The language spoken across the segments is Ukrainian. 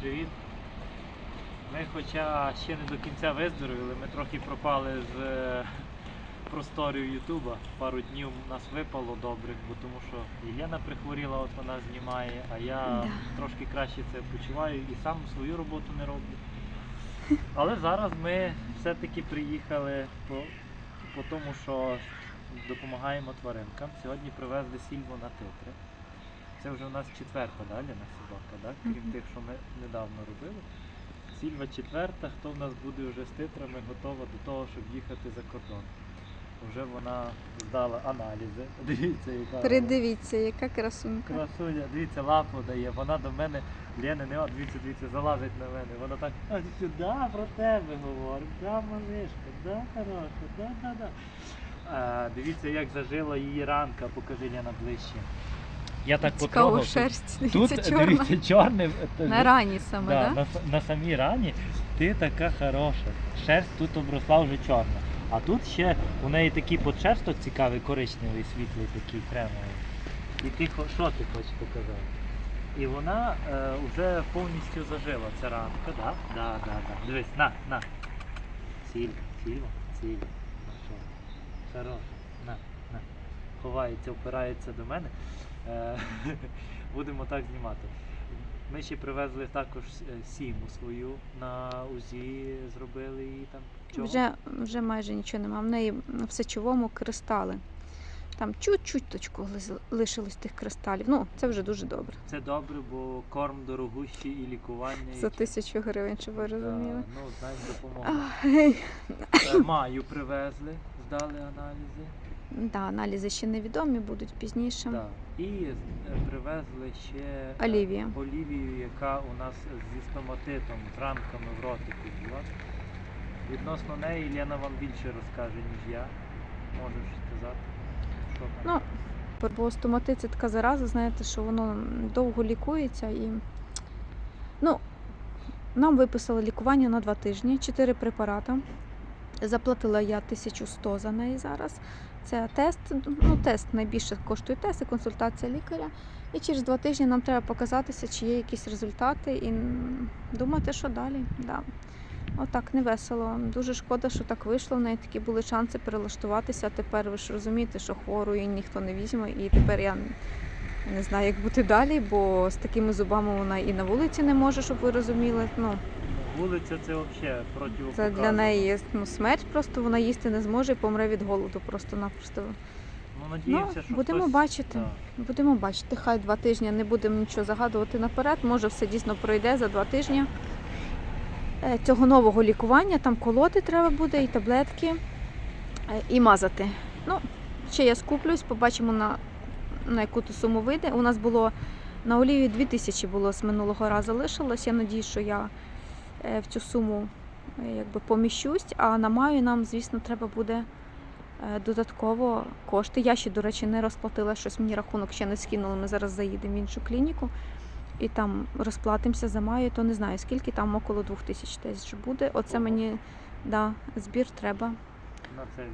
привіт. Ми хоча ще не до кінця виздоровіли, ми трохи пропали з е, просторів Ютуба. Пару днів нас випало добрих, бо тому що і Лена прихворіла, от вона знімає, а я Да. трошки краще це почуваю і сам свою роботу не роблю. Але зараз ми все-таки приїхали по, по тому, що допомагаємо тваринкам. Сьогодні привезли сільву на титри. Це вже у нас четверта да, Лена, собака, да? крім тих, що ми недавно робили. Сільва четверта, хто в нас буде вже з титрами, готова до того, щоб їхати за кордон. Вже вона здала аналізи. Дивіться, яка вона. Придивіться, яка красунка. красуня. Дивіться, лапу дає. Вона до мене, Лена, не дивіться, дивіться, залазить на мене. Вона так, а сюди про тебе говорить. Да, малишка, да, хороша, да, да, да. А, дивіться, як зажила її ранка, покажи Лена ближче. Я так Цікаво, потрогав. шерсть. Тут, Дивіться, чорна. дивіться, чорне. е, На рані саме, Да, так? на, на самій рані ти така хороша. Шерсть тут обросла вже чорна. А тут ще у неї такий подшерсток цікавий, коричневий, світлий, такий кремовий. І ти що ти хочеш показати? І вона е, вже повністю зажила ця ранка, да? Да, да, да. Дивись, на, на. Сільва. Ну що? Хороша. На, на. Ховається, опирається до мене. Е, будемо так знімати. Ми ще привезли також е, сіму свою на УЗІ, зробили її там. Чого? Вже, вже майже нічого нема. В неї в сечовому кристали. Там чуть-чуть точку лишилось тих кристалів. Ну, це вже дуже добре. Це добре, бо корм дорогущий і лікування. За тисячу гривень, щоб ви Да, розуміли. Ну, знаєш, допомога. Е, Маю привезли, здали аналізи. Да, аналізи ще невідомі, будуть пізніше. Да. І е, привезли ще е, Олівія. Олівію, яка у нас зі стоматитом, з ранками в ротику була. Відносно неї Лена вам більше розкаже, ніж я. Можеш сказати, що там. Ну, Бо стоматит це така зараза, знаєте, що воно довго лікується і. Ну, нам виписали лікування на два тижні, чотири препарати. Заплатила я 1100 за неї зараз. Це тест, ну тест найбільше коштує тест і консультація лікаря. І через два тижні нам треба показатися, чи є якісь результати, і думати, що далі. Да. Отак не весело. Дуже шкода, що так вийшло. В неї такі були шанси перелаштуватися. А тепер ви ж розумієте, що хворої ніхто не візьме, і тепер я не знаю, як бути далі, бо з такими зубами вона і на вулиці не може, щоб ви розуміли. Ну, Вулиця це взагалі противопоказано. це для неї ну, смерть, просто вона їсти не зможе і помре від голоду просто-напросто. Ну, Ну, що будемо хтось... бачити. Да. Будемо бачити, хай два тижні не будемо нічого загадувати наперед. Може, все дійсно пройде за два тижні. Е, Цього нового лікування там колоти треба буде, і таблетки, е, і мазати. Ну, ще я скуплюсь, побачимо на, на яку ту суму вийде. У нас було на оліві 2000 було з минулого разу лишилось. Я надію, що я в цю суму е, якби поміщусь, а на маю нам, звісно, треба буде е, додатково кошти. Я ще, до речі, не розплатила щось, мені рахунок ще не скинули. Ми зараз заїдемо в іншу клініку і там розплатимося за маю, то не знаю скільки, там около двох тисяч десь буде. Оце мені да, збір треба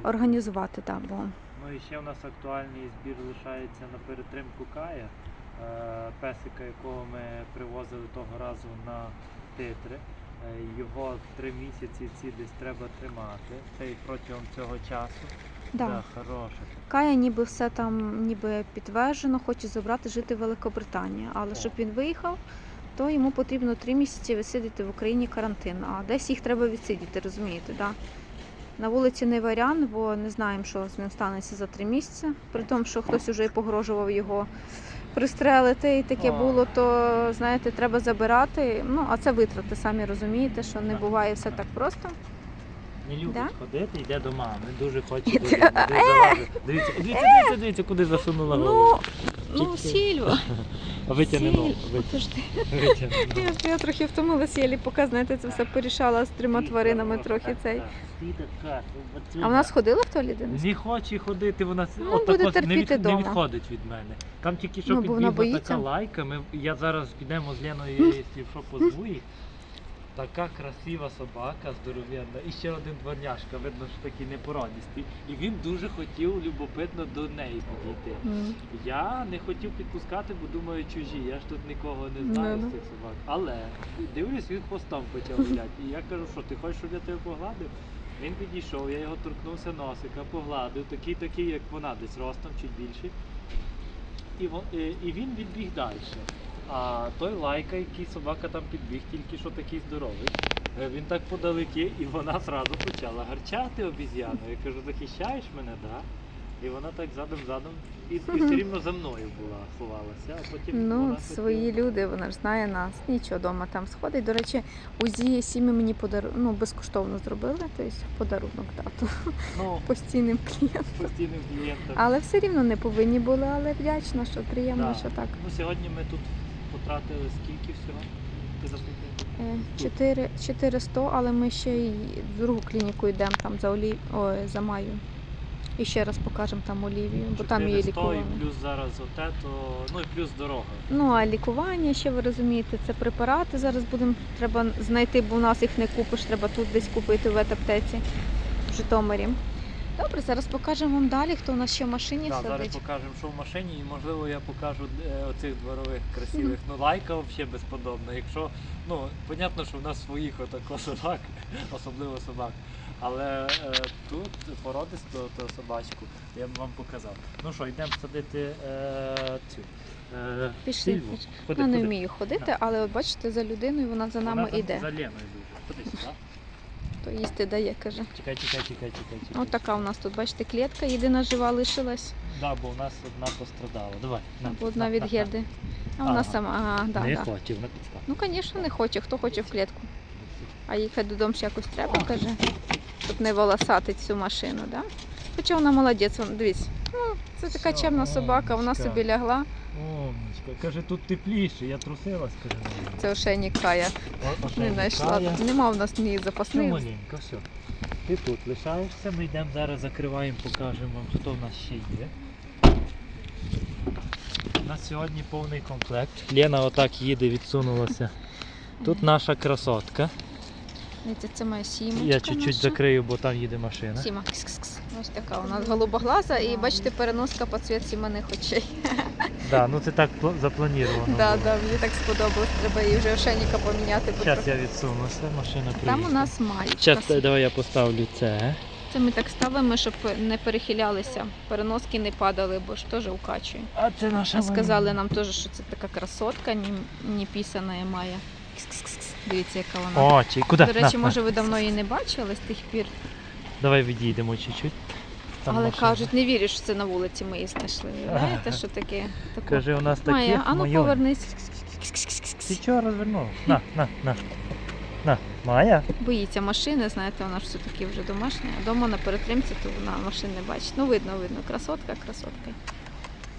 організувати. Да, бо Ну і ще у нас актуальний збір лишається на перетримку Кая, е, песика, якого ми привозили того разу на титри. Е, Його три місяці ці десь треба тримати. Це і протягом цього часу. да. Да, хороше. Кая ніби все там ніби підтверджено, хоче забрати жити в Великобританії. Але О. щоб він виїхав, то йому потрібно три місяці висидіти в Україні карантин. А десь їх треба відсидіти, розумієте? Да? На вулиці не варіант, бо не знаємо, що з ним станеться за три місяці. При тому, що хтось уже і погрожував його пристрелити, і таке було, то знаєте, треба забирати. Ну, а це витрати, самі розумієте, що не буває все так просто. Не любить Да? ходити, йде до мами. Дуже хоче І туди, ти- залазить. Дивіться, дивіться, дивіться, дивіться, куди засунула голову. Ну, ну, Тільки- Сільва. Витягни ногу. Сіль, витягни, подожди. витягни ногу. Я, я трохи втомилася, я поки, знаєте, це все порішала з трьома тваринами трохи цей. так. Ти така, А вона сходила в туалет? Не хоче ходити, вона Ну, от буде от не, терпіти від, не дома. відходить від мене. Там тільки що Ну, бо вона підбігла боїться. така лайка. Ми, я зараз підемо з Леною, якщо що позву їх. Така красива собака, здоровенна. І ще один дворняшка, видно, що такий непородістий. І він дуже хотів любопитно до неї підійти. М. Я не хотів підпускати, бо думаю, чужі. Я ж тут нікого не знаю Ну-ну. з цих собак. Але дивлюсь, він хвостом почав гуляти. І я кажу, що ти хочеш, щоб я тебе погладив? Він підійшов, я його торкнувся носика, погладив, такий такий, як вона, десь ростом, чуть і, і він відбіг далі. А той лайка, який собака там підбіг, тільки що такий здоровий. е, Він так подалеки, і вона зразу почала гарчати обіз'яну. Я кажу, захищаєш мене, да? І вона так задом-задом і, і все рівно за мною була, ховалася, а потім Ну, вона свої люди, вона ж знає нас. Нічого вдома там сходить. До речі, УЗІ сім'ї мені подару... ну, безкоштовно зробили, тобто подарунок тату ну, постійним клієнтам. постійним клієнтом. Але все рівно не повинні були, але вдячна, що приємно, Да. що так. Ну, сьогодні ми тут потратили скільки всього? Ти заплатив? Е, 4, 400, але ми ще й в другу клініку йдемо там за Олі... Ой, за Маю. І ще раз покажемо там Олівію, бо там її 400 лікували. і плюс зараз оте, то ну і плюс дорога. Ну а лікування ще ви розумієте, це препарати зараз будемо треба знайти, бо у нас їх не купиш, треба тут десь купити в ветаптеці в Житомирі. Добре, зараз покажемо вам далі, хто у нас ще в машині Да, зараз покажемо, що в машині, і можливо я покажу е, оцих дворових красивих. Ну лайка взагалі безподобна. Якщо, ну, понятно, що в нас своїх отако собак, особливо собак. Але е, тут породисту то собачку я б вам показав. Ну що, йдемо садити е, цю. Е, Пішли, Сільву. пішли. Ходи, Вона не ходи. вміє ходити, але от бачите, за людиною вона за нами Вона за- йде. За Леною дуже. Ходи сюди. То їсти дає, каже. Чекай, чекай, чекай, чекай, чекай. Ось така у нас тут, бачите, клітка, єдина жива лишилась, Да, бо у нас одна пострадала. Давай. на, одна на, від на, герди. А вона Ага. сама, ага, да, не да. хотів на підстав. Ну, звісно, не хоче. Хто хоче в клітку. А їхати додому ще якось треба, каже. Щоб не волосатить цю машину, да? Хоча вона молодець, вон, дивись. Ну, це така чемна собака, вона собі лягла. Умничка. Каже, тут тепліше, я трусилась, каже. Це ошейник Кая. Не знайшла. Нема в нас ні запасних. маленько, все. Ти тут лишаєшся, ми йдемо зараз закриваємо, покажемо вам, хто в нас ще є. У нас сьогодні повний комплект. Лена отак їде, відсунулася. Тут наша красотка. Дивіться, Це моя сімочка. Я чуть-чуть наша. закрию, бо там їде машина. Сіма. Кс-кс-кс. Ось така у нас голубоглаза і бачите, переноска по цвіт сіманих очей. Да, ну це так пла- заплановано. Да, було. да, мені так сподобалось. Треба їй вже ошейника поміняти. Зараз я відсунуся, машина приїхала. Там у нас мають. Зараз давай я поставлю це. Це ми так ставимо, щоб не перехилялися, переноски не падали, бо ж теж укачує. А це наша А сказали нам теж, що це така красотка, не, не пісана має. Дивіться, яка вона. Очі, куди? До речі, на. може ви давно її не бачили з тих пір, Давай відійдемо чуть-чуть. Там але машина. кажуть, не вірю, що це на вулиці ми її знайшли. Знаєте, що таке? Таку... Каже, у нас такі а ну майоні. повернись. Ти чого розвернув? На, на, на. На, Майя. Боїться машини, знаєте, вона ж все-таки вже домашня. А Дома на перетримці, то вона машин не бачить. Ну, видно, видно. Красотка, красотка.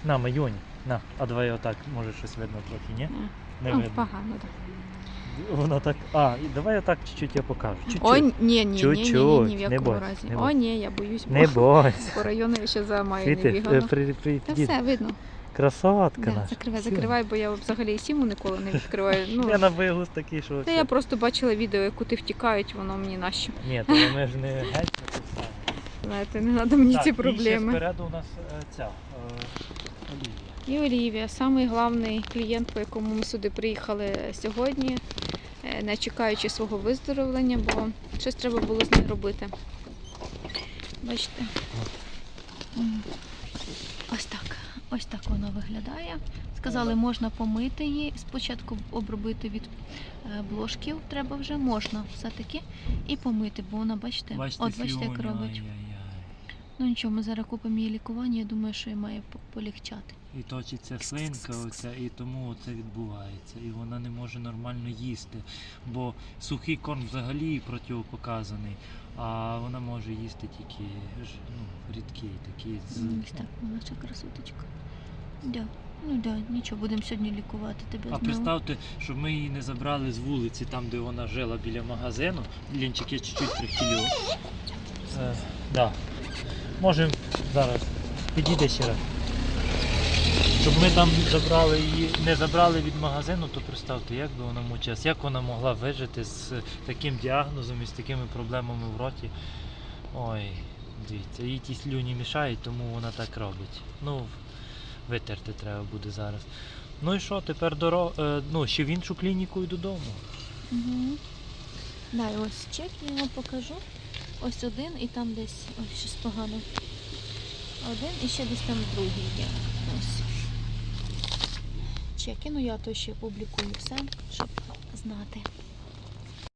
На, майоні. На. А давай отак, може щось видно трохи, ні? Ні. Не О, видно. погано, так. Вона так. А, і давай отак чуть-чуть я покажу. Чуть-чуть. Ой, ні, ні, ні, ні, ні, ні, ні в Не якому бойся, разі. не О, бойся. ні, я боюсь, бо Не бойся. по району я ще за маю не Світи, бігала. е, при, при, Та дід. все, видно. Красотка Да, наша. закривай, закривай, бо я взагалі і сіму ніколи не відкриваю. Ну, Я на виглус такий, що. та я просто бачила відео, як кути втікають, воно мені нащо. Ні, то ми ж не геть саме. Знаєте, не треба мені Так, ці І ще проблеми. спереду у нас е, ця е, Олівія. І Олівія, самий головний клієнт, по якому ми сюди приїхали сьогодні, е, не чекаючи свого виздоровлення, бо щось треба було з нею робити. Бачите? Ось так. Ось так вона виглядає. Сказали, можна помити її, спочатку обробити від е, блошків треба вже, можна все-таки, і помити, бо вона, бачите, от бачите, як робить. Ну нічого, ми зараз купимо її лікування, я думаю, що їй має по- полегчати. І точиться слинка оця, і тому це відбувається. І вона не може нормально їсти. Бо сухий корм взагалі противопоказаний, а вона може їсти тільки ну, рідкий, такий з. Ось так, наша красоточка. Да. Ну да, нічого, будемо сьогодні лікувати тебе А знову. представте, щоб ми її не забрали з вулиці, там, де вона жила біля магазину. Лінчик я чуть-чуть прихилю. Е, да. Можемо зараз. Підійде ще раз. Щоб ми там забрали її, не забрали від магазину, то представте, як би вона мучилась, як вона могла вижити з таким діагнозом і з такими проблемами в роті. Ой, дивіться, їй ті слюні мішають, тому вона так робить. Ну, витерти треба буде зараз. Ну і що, тепер дорога, ну, ще в іншу клініку і додому. Угу. Дай ось чек, я вам покажу. Ось один і там десь ось щось погано. Один і ще десь там другий є. Ось. Чи я кину, я то ще публікую все, щоб знати.